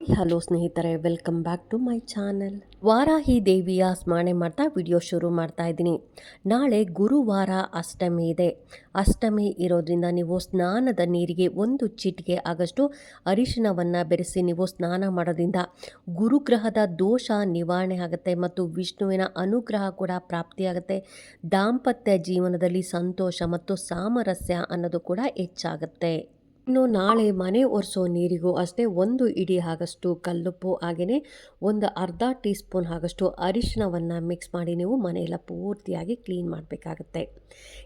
Hello ಸ್ನೇಹಿತರೆ, welcome back to my channel. Varahi ದೇವಿಯ ಸ್ಮರಣೆ ಮಾಡ್ತಾ ವಿಡಿಯೋ ಶುರು ಮಾಡ್ತಾ ಇದ್ದೀನಿ. ನಾಳೆ ಗುರುವಾರ ಅಷ್ಟಮಿ ಇದೆ. ಅಷ್ಟಮಿ ಇರೋದ್ರಿಂದ ನೀವು ಸ್ನಾನದ ನೀರಿಗೆ ಒಂದು ಚಿಟಿಕೆ ಆಗಷ್ಟು ಅರಿಶಿಣವನ್ನು ಬೆರೆಸಿ ನೀವು ಸ್ನಾನ ಮಾಡೋದ್ರಿಂದ ಗುರುಗ್ರಹದ ದೋಷ ನಿವಾರಣೆ ಆಗುತ್ತೆ ಮತ್ತು ವಿಷ್ಣುವಿನ ಅನುಗ್ರಹ ಕೂಡ ಪ್ರಾಪ್ತಿಯಾಗುತ್ತೆ ದಾಂಪತ್ಯ ಜೀವನದಲ್ಲಿ ಸಂತೋಷ ಮತ್ತು ಸಾಮರಸ್ಯ ಅನ್ನೋದು ಕೂಡ ಹೆಚ್ಚಾಗುತ್ತೆ. ಇನ್ನು ನಾಳೆ ಮನೆ ಒರೆಸೋ ನೀರಿಗೂ ಅಷ್ಟೇ ಒಂದು ಇಡಿ ಆಗಷ್ಟು ಕಲ್ಲುಪ್ಪು ಹಾಗೆಯೇ ಒಂದು ಅರ್ಧ ಟೀ ಸ್ಪೂನ್ ಆಗಷ್ಟು ಅರಿಶಿಣವನ್ನು ಮಿಕ್ಸ್ ಮಾಡಿ ನೀವು ಮನೆಯೆಲ್ಲ ಪೂರ್ತಿಯಾಗಿ ಕ್ಲೀನ್ ಮಾಡಬೇಕಾಗತ್ತೆ.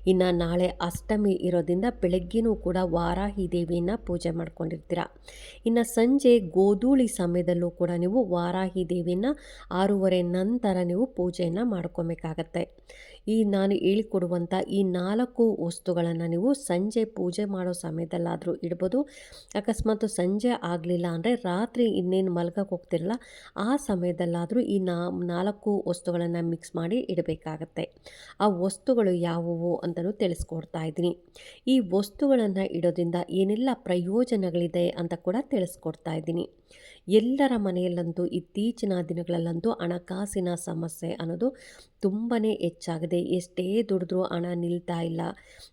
ಇನ್ನು ನಾಳೆ ಅಷ್ಟಮಿ ಇರೋದ್ರಿಂದ ಬೆಳಗ್ಗೆನೂ ಕೂಡ ವಾರಾಹಿ ದೇವಿಯನ್ನ ಪೂಜೆ ಮಾಡ್ಕೊಂಡಿರ್ತೀರ. ಇನ್ನು ಸಂಜೆ ಗೋಧೂಳಿ ಸಮಯದಲ್ಲೂ ಕೂಡ ನೀವು ವಾರಾಹಿ ದೇವಿಯನ್ನ ಆರೂವರೆ ನಂತರ ನೀವು ಪೂಜೆಯನ್ನು ಮಾಡ್ಕೊಬೇಕಾಗತ್ತೆ. ಈ ನಾನು ಹೇಳಿಕೊಡುವಂಥ ಈ ನಾಲ್ಕು ವಸ್ತುಗಳನ್ನು ನೀವು ಸಂಜೆ ಪೂಜೆ ಮಾಡೋ ಸಮಯದಲ್ಲಾದರೂ ಇಡ್ಬೋದು. ಅಕಸ್ಮಾತ್ ಸಂಜೆ ಆಗಲಿಲ್ಲ ಅಂದರೆ ರಾತ್ರಿ ಇನ್ನೇನು ಮಲ್ಗಕ್ಕೆ ಹೋಗ್ತಿರಲ್ಲ, ಆ ಸಮಯದಲ್ಲಾದರೂ ಈ ನಾಲ್ಕು ವಸ್ತುಗಳನ್ನು ಮಿಕ್ಸ್ ಮಾಡಿ ಇಡಬೇಕಾಗತ್ತೆ. ಆ ವಸ್ತುಗಳು ಯಾವುವು ಅಂತಲೂ ತಿಳಿಸ್ಕೊಡ್ತಾ ಇದ್ದೀನಿ. ಈ ವಸ್ತುಗಳನ್ನು ಇಡೋದ್ರಿಂದ ಏನೆಲ್ಲ ಪ್ರಯೋಜನಗಳಿದೆ ಅಂತ ಕೂಡ ತಿಳಿಸ್ಕೊಡ್ತಾ ಇದ್ದೀನಿ. ಎಲ್ಲರ ಮನೆಯಲ್ಲಂತೂ, ಇತ್ತೀಚಿನ ದಿನಗಳಲ್ಲಂತೂ ಹಣಕಾಸಿನ ಸಮಸ್ಯೆ ಅನ್ನೋದು ತುಂಬಾ ಹೆಚ್ಚಾಗಿದೆ. ಎಷ್ಟೇ ದುಡಿದ್ರೂ ಹಣ ನಿಲ್ತಾ ಇಲ್ಲ.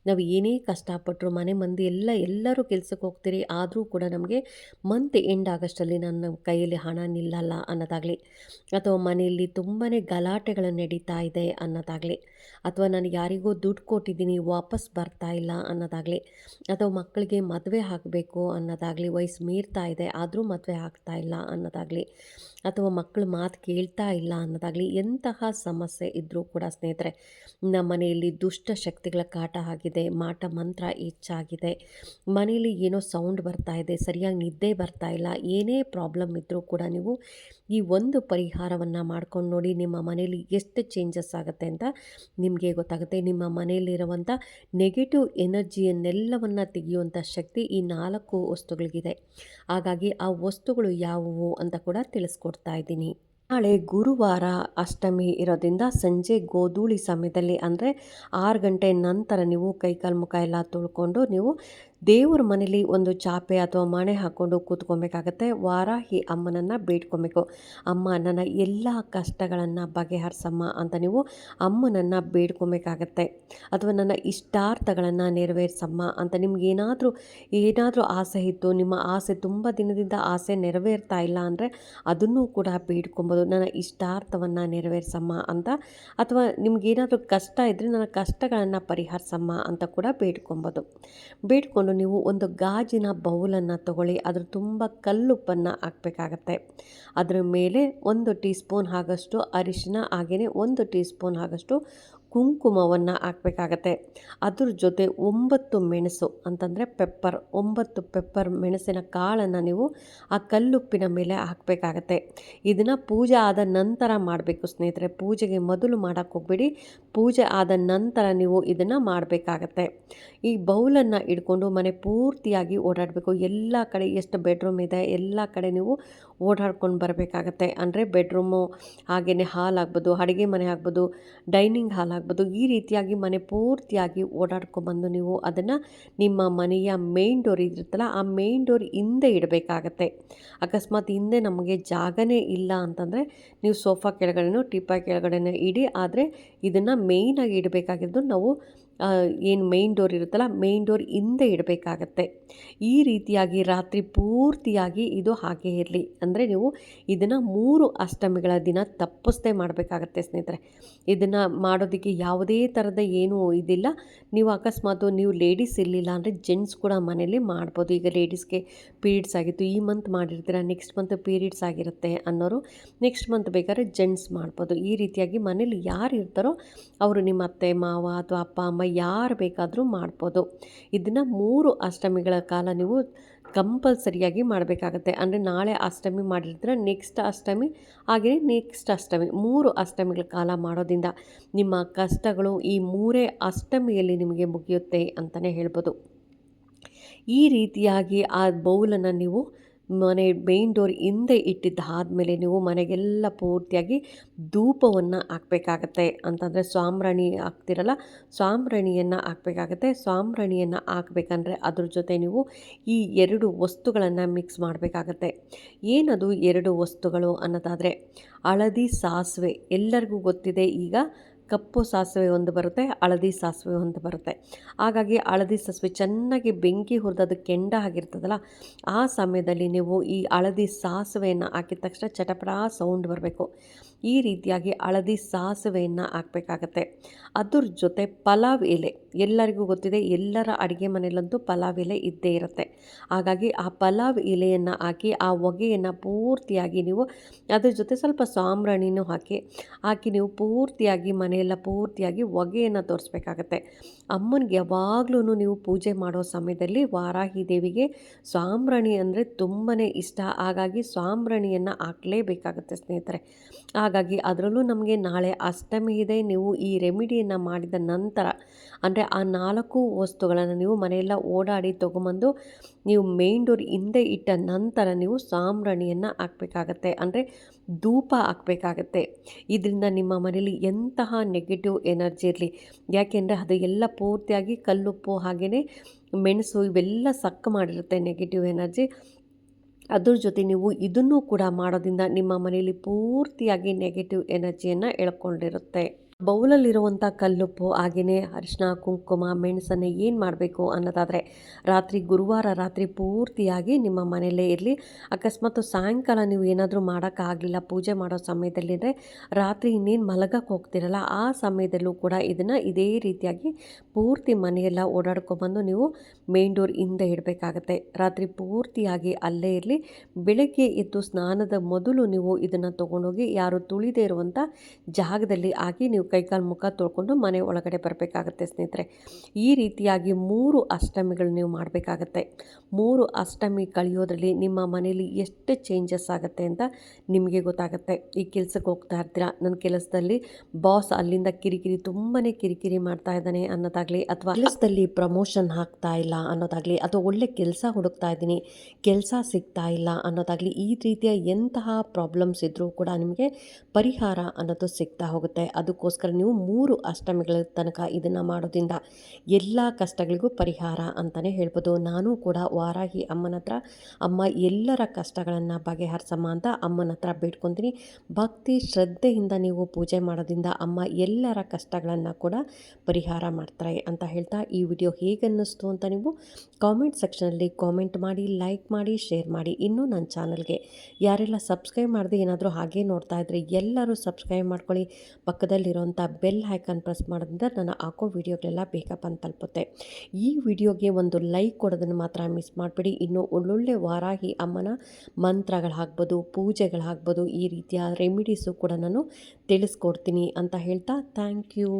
ನಾವು ಏನೇ ಕಷ್ಟಪಟ್ಟರು ಮನೆ ಮಂದಿ ಎಲ್ಲ, ಎಲ್ಲರೂ ಕೆಲಸಕ್ಕೆ ಹೋಗ್ತೀರಿ, ಆದರೂ ಕೂಡ ನಮಗೆ ಮಂತ್ ಎಂಡ್ ಆಗಸ್ಟಲ್ಲಿ ನನ್ನ ಕೈಯಲ್ಲಿ ಹಣ ನಿಲ್ಲಲ್ಲ ಅನ್ನೋದಾಗಲಿ, ಅಥವಾ ಮನೆಯಲ್ಲಿ ತುಂಬಾ ಗಲಾಟೆಗಳು ನಡೀತಾ ಇದೆ ಅನ್ನೋದಾಗಲಿ, ಅಥವಾ ನಾನು ಯಾರಿಗೋ ದುಡ್ಡು ಕೊಟ್ಟಿದ್ದೀನಿ, ವಾಪಸ್ ಬರ್ತಾ ಇಲ್ಲ ಅನ್ನೋದಾಗಲಿ, ಅಥವಾ ಮಕ್ಕಳಿಗೆ ಮದುವೆ ಆಗಬೇಕು ಅನ್ನೋದಾಗಲಿ, ವಯಸ್ಸು ಮೀರ್ತಾ ಇದೆ, ಆದರೂ ಮದುವೆ ಆಗ್ತಾ ಇಲ್ಲ ಅನ್ನೋದಾಗಲಿ. ಅಥವಾ ಮಕ್ಕಳು ಮಾತು ಕೇಳ್ತಾ ಇಲ್ಲ ಅನ್ನೋದಾಗಲಿ ಎಂತಹ ಸಮಸ್ಯೆ ಇದ್ದರೂ ಕೂಡ ಸ್ನೇಹಿತರೆ, ನಮ್ಮ ಮನೆಯಲ್ಲಿ ದುಷ್ಟ ಶಕ್ತಿಗಳ ಕಾಟ ಆಗಿದೆ, ಮಾಟ ಮಂತ್ರ ಹೆಚ್ಚಾಗಿದೆ, ಮನೆಯಲ್ಲಿ ಏನೋ ಸೌಂಡ್ ಬರ್ತಾ ಇದೆ, ಸರಿಯಾಗಿ ನಿದ್ದೆ ಬರ್ತಾ ಇಲ್ಲ, ಏನೇ ಪ್ರಾಬ್ಲಮ್ ಇದ್ದರೂ ಕೂಡ ನೀವು ಈ ಒಂದು ಪರಿಹಾರವನ್ನು ಮಾಡ್ಕೊಂಡು ನೋಡಿ ನಿಮ್ಮ ಮನೆಯಲ್ಲಿ ಎಷ್ಟು ಚೇಂಜಸ್ ಆಗುತ್ತೆ ಅಂತ ನಿಮಗೆ ಗೊತ್ತಾಗುತ್ತೆ. ನಿಮ್ಮ ಮನೆಯಲ್ಲಿರುವಂಥ ನೆಗೆಟಿವ್ ಎನರ್ಜಿಯನ್ನೆಲ್ಲವನ್ನು ತೆಗೆಯುವಂಥ ಶಕ್ತಿ ಈ ನಾಲ್ಕು ವಸ್ತುಗಳಿಗಿದೆ. ಹಾಗಾಗಿ ಆ ವಸ್ತುಗಳು ಯಾವುವು ಅಂತ ಕೂಡ ತಿಳಿಸ್ಕೊಡ್ತಾ ಇದ್ದೀನಿ. ನಾಳೆ ಗುರುವಾರ ಅಷ್ಟಮಿ ಇರೋದ್ರಿಂದ ಸಂಜೆ ಗೋಧೂಳಿ ಸಮಯದಲ್ಲಿ ಅಂದರೆ ಆರು ಗಂಟೆ ನಂತರ ನೀವು ಕೈಕಾಲು ಮುಖ ಎಲ್ಲ ತೊಳ್ಕೊಂಡು ನೀವು ದೇವ್ರ ಮನೇಲಿ ಒಂದು ಚಾಪೆ ಅಥವಾ ಮಣೆ ಹಾಕ್ಕೊಂಡು ಕೂತ್ಕೊಬೇಕಾಗತ್ತೆ. ವಾರಾಹಿ ಅಮ್ಮನನ್ನು ಬೇಡ್ಕೊಬೇಕು. ಅಮ್ಮ, ನನ್ನ ಎಲ್ಲ ಕಷ್ಟಗಳನ್ನು ಬಗೆಹರಿಸಮ್ಮ ಅಂತ ನೀವು ಅಮ್ಮನನ್ನು ಬೇಡ್ಕೊಬೇಕಾಗತ್ತೆ. ಅಥವಾ ನನ್ನ ಇಷ್ಟಾರ್ಥಗಳನ್ನು ನೆರವೇರಿಸಮ್ಮ ಅಂತ ನಿಮ್ಗೆ ಏನಾದರೂ ಏನಾದರೂ ಆಸೆ ಇತ್ತು, ನಿಮ್ಮ ಆಸೆ ತುಂಬ ದಿನದಿಂದ ಆಸೆ ನೆರವೇರ್ತಾ ಇಲ್ಲ ಅಂದರೆ ಅದನ್ನು ಕೂಡ ಬೇಡ್ಕೊಬೋದು. ನನ್ನ ಇಷ್ಟಾರ್ಥವನ್ನು ನೆರವೇರಿಸಮ್ಮ ಅಂತ. ಅಥವಾ ನಿಮ್ಗೇನಾದರೂ ಕಷ್ಟ ಇದ್ದರೆ ನನ್ನ ಕಷ್ಟಗಳನ್ನು ಪರಿಹರಿಸಮ್ಮ ಅಂತ ಕೂಡ ಬೇಡ್ಕೊಬೋದು. ಬೇಡ್ಕೊಂಡು ನೀವು ಒಂದು ಗಾಜಿನ ಬೌಲನ್ನು ತಗೊಳ್ಳಿ. ಅದ್ರ ತುಂಬ ಕಲ್ಲುಪ್ಪನ್ನು ಹಾಕಬೇಕಾಗತ್ತೆ. ಅದರ ಮೇಲೆ ಒಂದು ಟೀ ಸ್ಪೂನ್ ಆಗಷ್ಟು ಅರಿಶಿನ, ಹಾಗೆಯೇ ಒಂದು ಟೀ ಸ್ಪೂನ್ ಆಗಷ್ಟು ಕುಂಕುಮವನ್ನು ಹಾಕಬೇಕಾಗತ್ತೆ. ಅದ್ರ ಜೊತೆ ಒಂಬತ್ತು ಮೆಣಸು ಅಂತಂದರೆ ಪೆಪ್ಪರ್, ಒಂಬತ್ತು ಪೆಪ್ಪರ್ ಮೆಣಸಿನ ಕಾಳನ್ನು ನೀವು ಆ ಕಲ್ಲುಪ್ಪಿನ ಮೇಲೆ ಹಾಕಬೇಕಾಗತ್ತೆ. ಇದನ್ನು ಪೂಜೆ ಆದ ನಂತರ ಮಾಡಬೇಕು ಸ್ನೇಹಿತರೆ. ಪೂಜೆಗೆ ಮೊದಲು ಮಾಡೋಕ್ಕೆ ಹೋಗ್ಬೇಡಿ. ಪೂಜೆ ಆದ ನಂತರ ನೀವು ಇದನ್ನು ಮಾಡಬೇಕಾಗತ್ತೆ. ಈ ಬೌಲನ್ನು ಇಟ್ಕೊಂಡು ಮನೆ ಪೂರ್ತಿಯಾಗಿ ಓಡಾಡಬೇಕು. ಎಲ್ಲ ಕಡೆ ಎಷ್ಟು ಬೆಡ್ರೂಮ್ ಇದೆ, ಎಲ್ಲ ಕಡೆ ನೀವು ಓಡಾಡ್ಕೊಂಡು ಬರಬೇಕಾಗತ್ತೆ. ಅಂದರೆ ಬೆಡ್ರೂಮು ಹಾಗೆಯೇ ಹಾಲ್ ಆಗ್ಬೋದು, ಅಡುಗೆ ಮನೆ ಆಗ್ಬೋದು, ಡೈನಿಂಗ್ ಹಾಲ್ ಆಗ್ಬೋದು, ಈ ರೀತಿಯಾಗಿ ಮನೆ ಪೂರ್ತಿಯಾಗಿ ಓಡಾಡ್ಕೊಂಬಂದು ನೀವು ಅದನ್ನು ನಿಮ್ಮ ಮನೆಯ ಮೇನ್ ಡೋರ್ ಇರುತ್ತಲ್ಲ ಆ ಮೇನ್ ಡೋರ್ ಹಿಂದೆ ಇಡಬೇಕಾಗತ್ತೆ. ಅಕಸ್ಮಾತ್ ಹಿಂದೆ ನಮಗೆ ಜಾಗನೇ ಇಲ್ಲ ಅಂತಂದರೆ ನೀವು ಸೋಫಾ ಕೆಳಗಡೆನೂ ಟಿಪಾ ಕೆಳಗಡೆನೂ ಇಡಿ, ಆದರೆ ಇದನ್ನು ಮೇಯ್ನಾಗಿ ಇಡಬೇಕಾಗಿದ್ದು ನಾವು ಏನು ಮೇಯ್ನ್ ಡೋರ್ ಇರುತ್ತಲ್ಲ ಮೇಯ್ನ್ ಡೋರ್ ಹಿಂದೆ ಇಡಬೇಕಾಗತ್ತೆ. ಈ ರೀತಿಯಾಗಿ ರಾತ್ರಿ ಪೂರ್ತಿಯಾಗಿ ಇದು ಹಾಗೆ ಇರಲಿ. ಅಂದರೆ ನೀವು ಇದನ್ನು ಮೂರು ಅಷ್ಟಮಿಗಳ ದಿನ ತಪ್ಪಿಸ್ದೇ ಮಾಡಬೇಕಾಗತ್ತೆ ಸ್ನೇಹಿತರೆ. ಇದನ್ನು ಮಾಡೋದಕ್ಕೆ ಯಾವುದೇ ಥರದ ಏನೂ ಇದಿಲ್ಲ. ನೀವು ಅಕಸ್ಮಾತ್ ನೀವು ಲೇಡೀಸ್ ಇರಲಿಲ್ಲ ಅಂದರೆ ಜೆಂಟ್ಸ್ ಕೂಡ ಮನೇಲಿ ಮಾಡ್ಬೋದು. ಈಗ ಲೇಡೀಸ್ಗೆ ಪೀರಿಯಡ್ಸ್ ಆಗಿತ್ತು. ಈ ಮಂತ್ ಮಾಡಿರ್ತೀರ ನೆಕ್ಸ್ಟ್ ಮಂತ್ ಪೀರಿಯಡ್ಸ್ ಆಗಿರುತ್ತೆ ಅನ್ನೋರು ನೆಕ್ಸ್ಟ್ ಮಂತ್ ಬೇಕಾದ್ರೆ ಜೆಂಟ್ಸ್ ಮಾಡ್ಬೋದು. ಈ ರೀತಿಯಾಗಿ ಮನೇಲಿ ಯಾರು ಇರ್ತಾರೋ, ಅವರು ನಿಮ್ಮ ಅತ್ತೆ, ಮಾವ ಅಥವಾ ಅಪ್ಪ, ಅಮ್ಮ ಯಾರು ಬೇಕಾದರೂ ಮಾಡ್ಬೋದು. ಇದನ್ನು ಮೂರು ಅಷ್ಟಮಿಗಳ ಕಾಲ ನೀವು ಕಂಪಲ್ಸರಿಯಾಗಿ ಮಾಡಬೇಕಾಗತ್ತೆ. ಅಂದರೆ ನಾಳೆ ಅಷ್ಟಮಿ ಮಾಡಿದ್ರೆ ನೆಕ್ಸ್ಟ್ ಅಷ್ಟಮಿ ಹಾಗೆಯೇ ನೆಕ್ಸ್ಟ್ ಅಷ್ಟಮಿ, ಮೂರು ಅಷ್ಟಮಿಗಳ ಕಾಲ ಮಾಡೋದ್ರಿಂದ ನಿಮ್ಮ ಕಷ್ಟಗಳು ಈ ಮೂರೇ ಅಷ್ಟಮಿಯಲ್ಲಿ ನಿಮಗೆ ಮುಗಿಯುತ್ತೆ ಅಂತಲೇ ಹೇಳ್ಬೋದು. ಈ ರೀತಿಯಾಗಿ ಆ ಬೌಲನ್ನು ನೀವು ಮನೆ ಮೇನ್ ಡೋರ್ ಹಿಂದೆ ಇಟ್ಟಿದ್ದಾದಮೇಲೆ ನೀವು ಮನೆಗೆಲ್ಲ ಪೂರ್ತಿಯಾಗಿ ಧೂಪವನ್ನು ಹಾಕಬೇಕಾಗತ್ತೆ. ಅಂತಂದರೆ ಸಾಂಬ್ರಾಣಿ ಹಾಕ್ತಿರಲ್ಲ ಸಾಂಬ್ರಾಣಿಯನ್ನು ಹಾಕಬೇಕಾಗತ್ತೆ. ಸಾಂಬ್ರಾಣಿಯನ್ನು ಹಾಕಬೇಕಂದ್ರೆ ಅದ್ರ ಜೊತೆ ನೀವು ಈ ಎರಡು ವಸ್ತುಗಳನ್ನು ಮಿಕ್ಸ್ ಮಾಡಬೇಕಾಗತ್ತೆ. ಏನದು ಎರಡು ವಸ್ತುಗಳು ಅನ್ನೋದಾದರೆ ಹಳದಿ ಸಾಸಿವೆ. ಎಲ್ಲರಿಗೂ ಗೊತ್ತಿದೆ ಈಗ ಕಪ್ಪು ಸಾಸಿವೆ ಒಂದು ಬರುತ್ತೆ, ಹಳದಿ ಸಾಸಿವೆ ಒಂದು ಬರುತ್ತೆ. ಹಾಗಾಗಿ ಹಳದಿ ಸಾಸಿವೆ ಚೆನ್ನಾಗಿ ಬೆಂಕಿ ಹುರಿದು ಅದು ಕೆಂಡ ಆಗಿರ್ತದಲ್ಲ, ಆ ಸಮಯದಲ್ಲಿ ನೀವು ಈ ಹಳದಿ ಸಾಸಿವೆಯನ್ನು ಹಾಕಿದ ತಕ್ಷಣ ಚಟಪಟ ಸೌಂಡ್ ಬರಬೇಕು. ಈ ರೀತಿಯಾಗಿ ಹಳದಿ ಸಾಸಿವೆಯನ್ನು ಹಾಕಬೇಕಾಗತ್ತೆ. ಅದ್ರ ಜೊತೆ ಪಲಾವ್ ಎಲೆ, ಎಲ್ಲರಿಗೂ ಗೊತ್ತಿದೆ, ಎಲ್ಲರ ಅಡುಗೆ ಮನೆಯಲ್ಲಂತೂ ಪಲಾವ್ ಎಲೆ ಇದ್ದೇ ಇರುತ್ತೆ. ಹಾಗಾಗಿ ಆ ಪಲಾವ್ ಎಲೆಯನ್ನು ಹಾಕಿ, ಆ ಹೊಗೆಯನ್ನು ಪೂರ್ತಿಯಾಗಿ ನೀವು ಅದ್ರ ಜೊತೆ ಸ್ವಲ್ಪ ಸಾಂಬ್ರಾಣಿನೂ ಹಾಕಿ ಹಾಕಿ ನೀವು ಪೂರ್ತಿಯಾಗಿ ಮನೆಯೆಲ್ಲ ಪೂರ್ತಿಯಾಗಿ ಹೊಗೆಯನ್ನು ತೋರಿಸ್ಬೇಕಾಗತ್ತೆ. ಅಮ್ಮನಿಗೆ ಯಾವಾಗಲೂ ನೀವು ಪೂಜೆ ಮಾಡೋ ಸಮಯದಲ್ಲಿ ವಾರಾಹಿ ದೇವಿಗೆ ಸಾಂಬ್ರಾಣಿ ಅಂದರೆ ತುಂಬಾ ಇಷ್ಟ. ಹಾಗಾಗಿ ಸಾಂಬ್ರಾಣಿಯನ್ನು ಹಾಕಲೇಬೇಕಾಗತ್ತೆ ಸ್ನೇಹಿತರೆ. ಹಾಗಾಗಿ ಅದರಲ್ಲೂ ನಮಗೆ ನಾಳೆ ಅಷ್ಟಮಿ ಇದೆ. ನೀವು ಈ ರೆಮಿಡಿಯನ್ನು ಮಾಡಿದ ನಂತರ ಅಂದರೆ ಆ ನಾಲ್ಕು ವಸ್ತುಗಳನ್ನು ನೀವು ಮನೆಯೆಲ್ಲ ಓಡಾಡಿ ತೊಗೊಂಬಂದು ನೀವು ಮೇನ್ ಡೋರ್ ಹಿಂದೆ ಇಟ್ಟ ನಂತರ ನೀವು ಸಾಂಬ್ರಾಣಿಯನ್ನು ಹಾಕಬೇಕಾಗತ್ತೆ. ಅಂದರೆ ಧೂಪ ಹಾಕಬೇಕಾಗತ್ತೆ. ಇದರಿಂದ ನಿಮ್ಮ ಮನೇಲಿ ಎಂತಹ ನೆಗೆಟಿವ್ ಎನರ್ಜಿ ಇರಲಿ. ಯಾಕೆಂದರೆ ಅದು ಎಲ್ಲ ಪೂರ್ತಿಯಾಗಿ ಕಲ್ಲುಪ್ಪು ಹಾಗೆಯೇ ಮೆಣಸು ಇವೆಲ್ಲ ಸಕ್ಕ ಮಾಡಿರುತ್ತೆ ನೆಗೆಟಿವ್ ಎನರ್ಜಿ ಅದ್ರ ಜೊತೆ ನೀವು ಇದನ್ನು ಕೂಡ ಮಾಡೋದ್ರಿಂದ ನಿಮ್ಮ ಮನೆಯಲ್ಲಿ ಪೂರ್ತಿಯಾಗಿ ನೆಗೆಟಿವ್ ಎನರ್ಜಿಯನ್ನು ಎಳ್ಕೊಂಡಿರುತ್ತೆ. ಬೌಲಲ್ಲಿರುವಂಥ ಕಲ್ಲುಪ್ಪು, ಹಾಗೆಯೇ ಅರಿಶಿನ ಕುಂಕುಮ, ಮೆಣಸನ್ನು ಏನು ಮಾಡಬೇಕು ಅನ್ನೋದಾದರೆ ರಾತ್ರಿ ಗುರುವಾರ ರಾತ್ರಿ ಪೂರ್ತಿಯಾಗಿ ನಿಮ್ಮ ಮನೆಯಲ್ಲೇ ಇರಲಿ. ಅಕಸ್ಮಾತ್ ಸಾಯಂಕಾಲ ನೀವು ಏನಾದರೂ ಮಾಡೋಕ್ಕಾಗಲಿಲ್ಲ, ಪೂಜೆ ಮಾಡೋ ಸಮಯದಲ್ಲಿ ಅಂದರೆ ರಾತ್ರಿ ಇನ್ನೇನು ಮಲಗಕ್ಕೆ ಹೋಗ್ತಿರಲ್ಲ, ಆ ಸಮಯದಲ್ಲೂ ಕೂಡ ಇದನ್ನು ಇದೇ ರೀತಿಯಾಗಿ ಪೂರ್ತಿ ಮನೆಯೆಲ್ಲ ಓಡಾಡ್ಕೊಬಂದು ನೀವು ಮೇನ್ ಡೋರ್ ಹಿಂದೆ ಇಡಬೇಕಾಗತ್ತೆ. ರಾತ್ರಿ ಪೂರ್ತಿಯಾಗಿ ಅಲ್ಲೇ ಇರಲಿ. ಬೆಳಗ್ಗೆ ಎದ್ದು ಸ್ನಾನದ ಮೊದಲು ನೀವು ಇದನ್ನು ತೊಗೊಂಡೋಗಿ ಯಾರು ತುಳಿದೇ ಇರುವಂಥ ಜಾಗದಲ್ಲಿ ಹಾಕಿ ನೀವು ಕೈಕಾಲು ಮುಖ ತೊಳ್ಕೊಂಡು ಮನೆ ಒಳಗಡೆ ಬರಬೇಕಾಗತ್ತೆ ಸ್ನೇಹಿತರೆ. ಈ ರೀತಿಯಾಗಿ ಮೂರು ಅಷ್ಟಮಿಗಳು ನೀವು ಮಾಡಬೇಕಾಗತ್ತೆ. ಮೂರು ಅಷ್ಟಮಿ ಕಳೆಯೋದ್ರಲ್ಲಿ ನಿಮ್ಮ ಮನೇಲಿ ಎಷ್ಟು ಚೇಂಜಸ್ ಆಗುತ್ತೆ ಅಂತ ನಿಮಗೆ ಗೊತ್ತಾಗುತ್ತೆ. ಈ ಕೆಲಸಕ್ಕೆ ಹೋಗ್ತಾ ಇರ್ತೀರಾ? ನನ್ನ ಕೆಲಸದಲ್ಲಿ ಬಾಸ್ ಅಲ್ಲಿಂದ ಕಿರಿಕಿರಿ ತುಂಬಾ ಕಿರಿಕಿರಿ ಮಾಡ್ತಾ ಇದ್ದಾನೆ ಅನ್ನೋದಾಗಲಿ ಅಥವಾ ಕೆಲಸದಲ್ಲಿ ಪ್ರಮೋಷನ್ ಹಾಕ್ತಾ ಇಲ್ಲ ಅನ್ನೋದಾಗಲಿ ಅಥವಾ ಒಳ್ಳೆ ಕೆಲಸ ಹುಡುಕ್ತಾ ಇದ್ದೀನಿ, ಕೆಲಸ ಸಿಗ್ತಾ ಇಲ್ಲ ಅನ್ನೋದಾಗಲಿ ಈ ರೀತಿಯ ಎಂತಹ ಪ್ರಾಬ್ಲಮ್ಸ್ ಇದ್ದರೂ ಕೂಡ ನಿಮಗೆ ಪರಿಹಾರ ಅನ್ನೋದು ಸಿಗ್ತಾ ಹೋಗುತ್ತೆ. ಅದಕ್ಕೋಸ್ಕರ ನೀವು ಮೂರು ಅಷ್ಟಮಿಗಳ ತನಕ ಇದನ್ನು ಮಾಡೋದ್ರಿಂದ ಎಲ್ಲ ಕಷ್ಟಗಳಿಗೂ ಪರಿಹಾರ ಅಂತಲೇ ಹೇಳ್ಬೋದು. ನಾನು ಕೂಡ ವಾರಾಹಿ ಅಮ್ಮನ ಹತ್ರ, ಅಮ್ಮ, ಎಲ್ಲರ ಕಷ್ಟಗಳನ್ನು ಬಗೆಹರಿಸಮ್ಮ ಅಂತ ಅಮ್ಮನ ಹತ್ರ ಬೇಡ್ಕೊತೀನಿ. ಭಕ್ತಿ, ಶ್ರದ್ಧೆಯಿಂದ ನೀವು ಪೂಜೆ ಮಾಡೋದ್ರಿಂದ ಅಮ್ಮ ಎಲ್ಲರ ಕಷ್ಟಗಳನ್ನು ಕೂಡ ಪರಿಹಾರ ಮಾಡ್ತಾರೆ ಅಂತ ಹೇಳ್ತಾ ಈ ವಿಡಿಯೋ ಹೇಗೆ ಅನ್ನಿಸ್ತು ಅಂತ ನೀವು ಕಾಮೆಂಟ್ ಸೆಕ್ಷನಲ್ಲಿ ಕಾಮೆಂಟ್ ಮಾಡಿ, ಲೈಕ್ ಮಾಡಿ, ಶೇರ್ ಮಾಡಿ. ಇನ್ನೂ ನನ್ನ ಚಾನಲ್ಗೆ ಯಾರೆಲ್ಲ ಸಬ್ಸ್ಕ್ರೈಬ್ ಮಾಡದೆ ಏನಾದರೂ ಹಾಗೆ ನೋಡ್ತಾ ಇದ್ದರೆ ಎಲ್ಲರೂ ಸಬ್ಸ್ಕ್ರೈಬ್ ಮಾಡ್ಕೊಳ್ಳಿ. ಪಕ್ಕದಲ್ಲಿರೋಂಥ ಬೆಲ್ ಹೈಕನ್ ಪ್ರೆಸ್ ಮಾಡೋದ್ರಿಂದ ನಾನು ಹಾಕೋ ವೀಡಿಯೋಗಳೆಲ್ಲ ಬೇಗ ಬಂದು ತಲುಪುತ್ತೆ. ಈ ವಿಡಿಯೋಗೆ ಒಂದು ಲೈಕ್ ಕೊಡೋದನ್ನು ಮಾತ್ರ ಮಿಸ್ ಮಾಡಿಬಿಡಿ. ಇನ್ನು ಒಳ್ಳೊಳ್ಳೆ ವಾರಾಹಿ, ಅಮ್ಮನ ಮಂತ್ರಗಳಾಗ್ಬೋದು ಪೂಜೆಗಳಾಗ್ಬೋದು ಈ ರೀತಿಯ ರೆಮಿಡೀಸು ಕೂಡ ನಾನು ತಿಳಿಸ್ಕೊಡ್ತೀನಿ ಅಂತ ಹೇಳ್ತಾ ಥ್ಯಾಂಕ್ ಯು